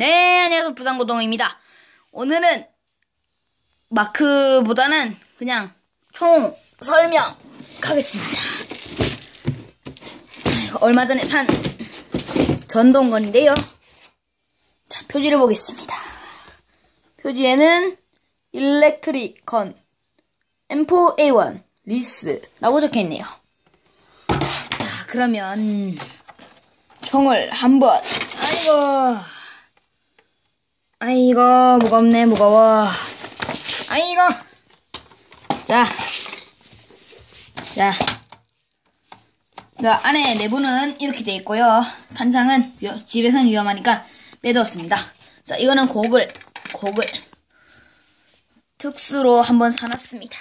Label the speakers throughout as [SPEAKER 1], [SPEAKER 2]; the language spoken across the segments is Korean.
[SPEAKER 1] 네, 안녕하세요. 부산고동입니다. 오늘은 마크보다는 그냥 총 설명하겠습니다. 얼마 전에 산 전동건인데요. 자, 표지를 보겠습니다. 표지에는 일렉트릭 건 M4A1 리스라고 적혀 있네요. 자, 그러면 총을 한번 아이고 아이고 무겁네 무거워 아이고 자 자. 자, 안에 내부는 이렇게 돼 있고요. 탄창은 위- 집에서는 위험하니까 빼두었습니다. 자, 이거는 곡을, 곡을 특수로 한번 사놨습니다.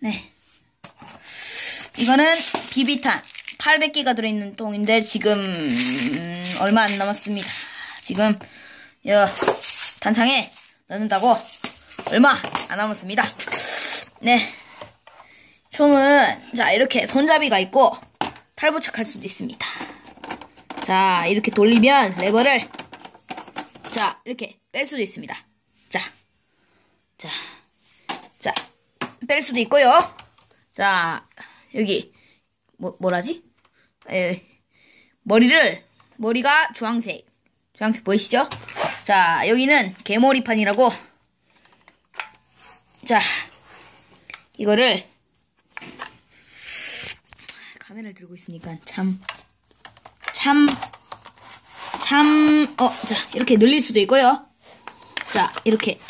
[SPEAKER 1] 네. 이거는 비비탄 800개가 들어있는 통인데 지금 음, 얼마 안 남았습니다. 지금 여 단창에 넣는다고 얼마 안 남았습니다. 네. 총은 자 이렇게 손잡이가 있고 탈부착할 수도 있습니다. 자 이렇게 돌리면 레버를 자 이렇게 뺄 수도 있습니다. 자, 자, 자, 뺄 수도 있고요. 자 여기 뭐 뭐라지? 에, 머리를 머리가 주황색 주황색 보이시죠? 자 여기는 개머리판이라고 자 이거를 카메라를 들고 있으니까 참, 참, 참, 어, 자, 이렇게 늘릴 수도 있고요. 자, 이렇게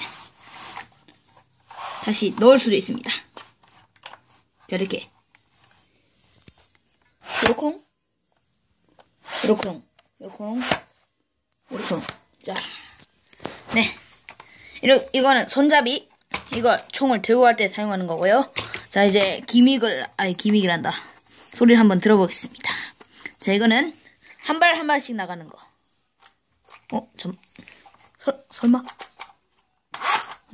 [SPEAKER 1] 다시 넣을 수도 있습니다. 자, 이렇게. 요렇게, 요렇게, 요렇게, 요렇게. 자, 네. 이러, 이거는 손잡이. 이걸 총을 들고 갈 때 사용하는 거고요. 자, 이제 기믹을, 아니, 기믹이란다. 소리를 한번 들어보겠습니다. 자, 이거는 한 발 한 발씩 나가는 거. 어, 좀, 설, 설마?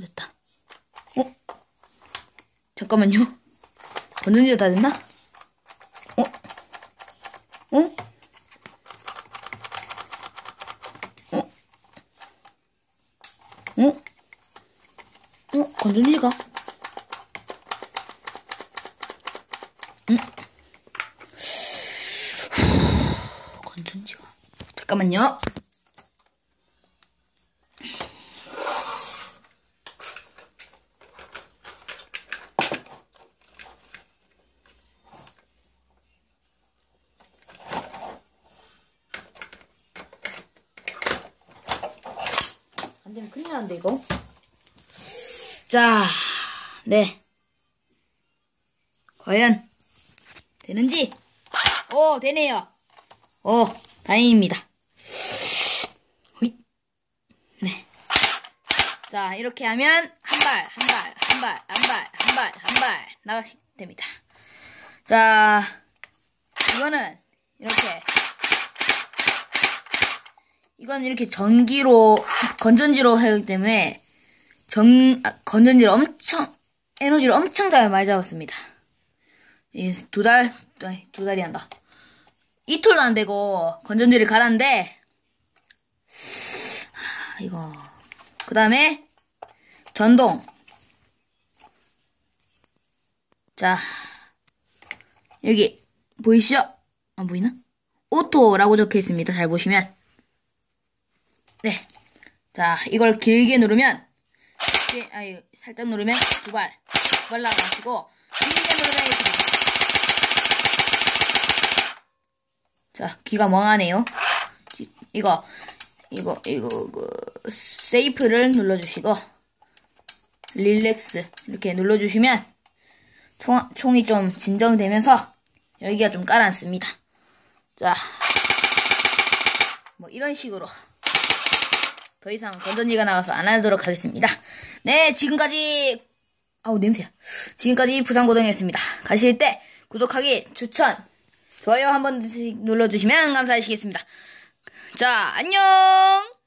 [SPEAKER 1] 됐다. 어? 잠깐만요. 건전지가 다 됐나? 어? 어? 어? 어? 어? 건전지가? 건전지가. 잠깐만요. 안 되면 큰일 난데, 이거. 자, 네. 과연, 되는지? 오, 되네요. 오, 다행입니다. 호잇. 네. 자, 이렇게 하면 한 발, 한 발, 한 발, 한 발, 한 발, 한 발 나가시 됩니다. 자, 이거는 이렇게 이건 이렇게 전기로 건전지로 하기 때문에 전 아, 건전지를 엄청 에너지를 엄청 잘 많이 잡았습니다. 두 달, 아니, 두 달이 한다. 이틀도 안 되고 건전지를 갈았는데 하, 이거 그 다음에 전동 자 여기 보이시죠? 안 보이나? 오토라고 적혀 있습니다. 잘 보시면 네. 자 이걸 길게 누르면 이렇게, 아, 이거 살짝 누르면 두 발, 두발 나가시고 길게 누르면 이렇게. 자, 귀가 멍하네요. 이거, 이거, 이거, 그, 세이프를 눌러주시고, 릴렉스, 이렇게 눌러주시면, 총, 총이 좀 진정되면서, 여기가 좀 깔아앉습니다. 자, 뭐, 이런 식으로. 더 이상 건전지가 나가서 안 하도록 하겠습니다. 네, 지금까지, 아우, 냄새야. 지금까지 부산고등이었습니다. 가실 때, 구독하기, 추천, 좋아요 한 번씩 눌러주시면 감사하시겠습니다. 자, 안녕!